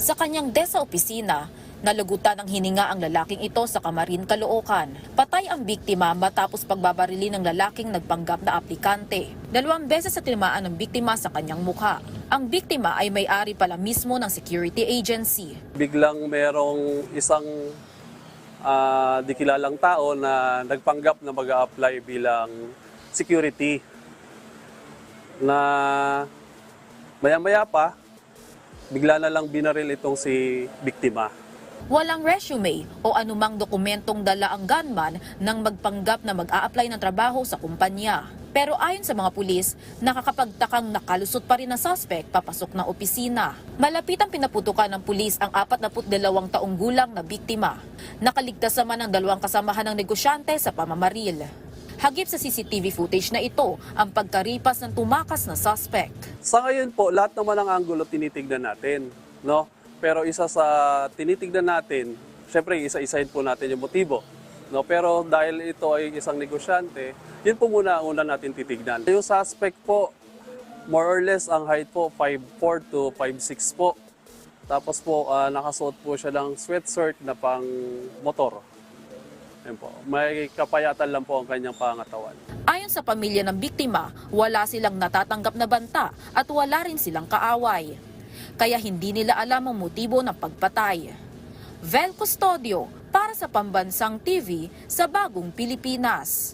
Sa kanyang desa opisina, nalagutan ng hininga ang lalaking ito sa Kamarin, Caloocan. Patay ang biktima matapos pagbabarili ng lalaking nagpanggap na aplikante. Dalawang beses sa tinamaan ng biktima sa kanyang mukha. Ang biktima ay may-ari pala mismo ng security agency. biglang merong isang ah, di kilalang tao na nagpanggap na mag apply bilang security na maya-maya pa, bigla na lang binaril itong si biktima. Walang resume o anumang dokumentong dala ang gunman nang magpanggap na mag-a-apply ng trabaho sa kumpanya. Pero ayon sa mga pulis, nakakapagtakang nakalusot pa rin ang suspect papasok ng opisina. Malapit ang pinaputukan ng pulis ang 42 taong gulang na biktima. Nakaligtas naman ang dalawang kasamahan ng negosyante sa pamamaril. Hagip sa CCTV footage na ito ang pagkaripas ng tumakas na suspect. Sa ngayon po, lahat naman ng anggulo tinitignan natin, no? Pero isa sa tinitignan natin, syempre isa-isahin po natin yung motibo. No, pero dahil ito ay isang negosyante, yun po muna ang una natin titignan. Yung suspect po, more or less ang height po 5'4 to 5'6 po. Tapos po ah, nakasuot po siya ng sweatshirt na pang motor. Yan po. May kapayatan lang po ang kanyang pangatawan. Ayon sa pamilya ng biktima, wala silang natatanggap na banta at wala rin silang kaaway. Kaya hindi nila alam ang motibo ng pagpatay. Vel Custodio para sa Pambansang TV sa Bagong Pilipinas.